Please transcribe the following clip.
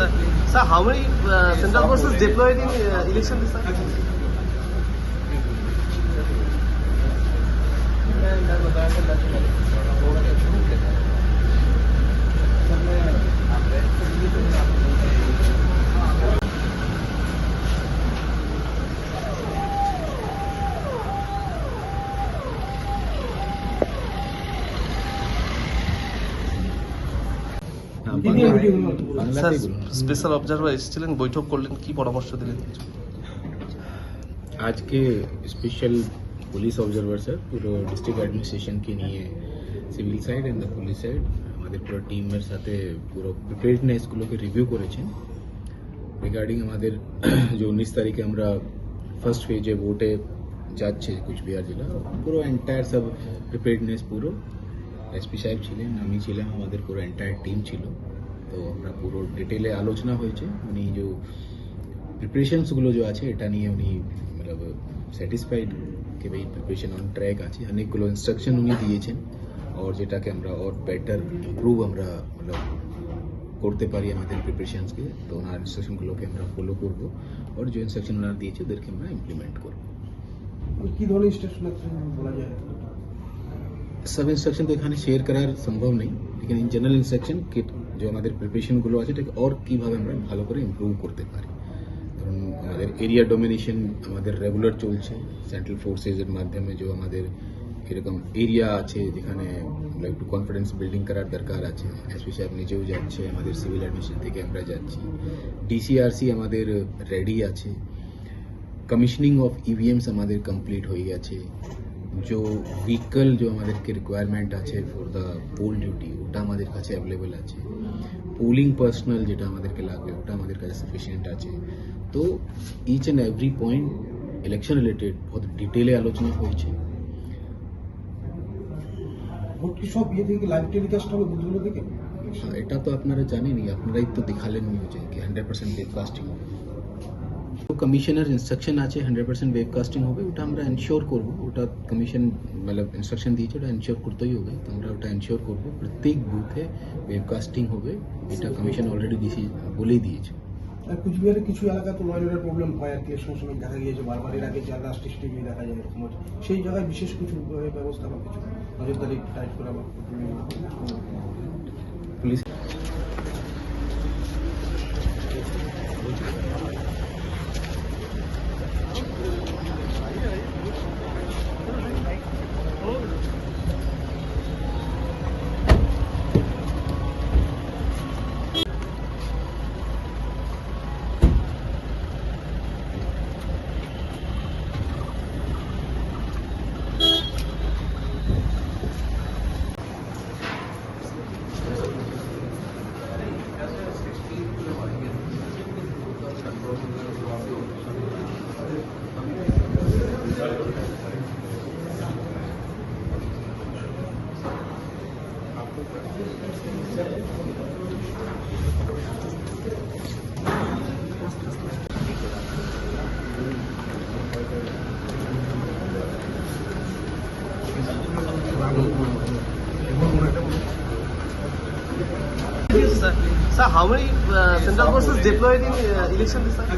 sir. Sir, how many uh, central forces deployed in uh, election this sir special observer এসেছিলেন বৈঠক করলেন কি পরামর্শ দিলেন? আজকে স্পেশাল পুলিশ অবজারভার স্যার পুরো ডিস্ট্রিক্ট অ্যাডমিনিস্ট্রেশনকে নিয়ে civil side and the police side আমাদের পুরো টিমের সাথে পুরো প্রিপেয়ারনেসগুলোকে রিভিউ করেছেন। রিগার্ডিং আমাদের যে উনিশ তারিখে আমরা ফার্স্ট ফেজে ভোটে যাচ্ছে কুচবিহার জেলা পুরো এন্টায়ার সব প্রিপেয়ারনেস পুরো। এসপি সাহেব ছিলেন আমি ছিলাম আমাদের পুরো এন্টায়ার টিম ছিল তো আমরা পুরো ডিটেলে আলোচনা হয়েছে উনি যে প্রিপারেশনসগুলো যে আছে এটা নিয়ে উনি মতলব স্যাটিসফাইড कि भाई প্রিপারেশন অন ট্র্যাক আছে অনেকগুলো ইনস্ট্রাকশন উনি দিয়েছেন আর যেটাকে আমরা ওর বেটার ইমপ্রুভ আমরা মতলব করতে পারি আমাদের প্রিপারেশনসকে তো ওনার ইনস্ট্রাকশনগুলোকে আমরা ফলো করবো আর যে ইনস্ট্রাকশন ওনারা দিয়েছে ওদেরকে আমরা ইমপ্লিমেন্ট করবো কি ধরনের স্টেশন বলা যায় सब इंस्ट्रक्शन तो এখানে শেয়ার করার সম্ভব নেই লেকিন ইন জেনারেল ইনস্ট্রাকশন কি যে আমাদের প্রিপারেশনগুলো আছে এটাকে আর কীভাবে আমরা ভালো করে ইমপ্রুভ করতে পারি ধরুন আমাদের এরিয়া ডোমিনেশন আমাদের রেগুলার চলছে সেন্ট্রাল ফোর্সেসের মাধ্যমে যে আমাদের এরকম এরিয়া আছে যেখানে একটু কনফিডেন্স বিল্ডিং করার দরকার আছে এসপি সাহেব নিজেও যাচ্ছে আমাদের সিভিল অ্যাডমিনিস্ট্রেশন থেকে আমরা যাচ্ছি ডিসিআরসি আমাদের রেডি আছে কমিশনিং অফ ইভিএমস আমাদের কমপ্লিট হয়ে গেছে যে ভেহিকল যে আমাদেরকে রিকোয়ারমেন্ট আছে ফর দ্য পোল ডিউটি ওটা আমাদের কাছে অ্যাভেলেবেল আছে পোলিং পার্সোনাল যেটা আমাদেরকে লাগবে ওটা আমাদের কাছে সাফিসিয়েন্ট আছে তো each and every point election related বহুত ডিটেলে আলোচনা হয়েছে ভোট এটা তো আপনারা জানেনই আপনারাই তো দেখালেন নিউজে কি হান্ড্রেড পার্সেন্ট ব্রেডকাস্টিং হবে কমিশনের ইনস্ট্রাকশন আছে হান্ড্রেড পার্সেন্ট ওয়েবকাস্টিং হবে ওটা আমরা এনশিওর করব ওটা কমিশন মানে ইনস্ট্রাকশন দিয়েছে ওটা এনশিওর করতেই হবে তো আমরা ওটা এনশিওর করব প্রত্যেক বুথে ওয়েবকাস্টিং হবে এটা কমিশন অলরেডি দিয়েছি বলেই দিয়েছে কুচবিহারের কিছু এলাকা তো লয়ারের প্রবলেম হয় আর কি এর সময় দেখা গিয়েছে বারবার এর আগে চার রাষ্ট্রীয় টিভি দেখা যায় এরকম সেই জায়গায় বিশেষ কিছু ব্যবস্থা বা কিছু নজরদারি টাইট করা police sir. How many uh, central forces deployed in uh, election this time?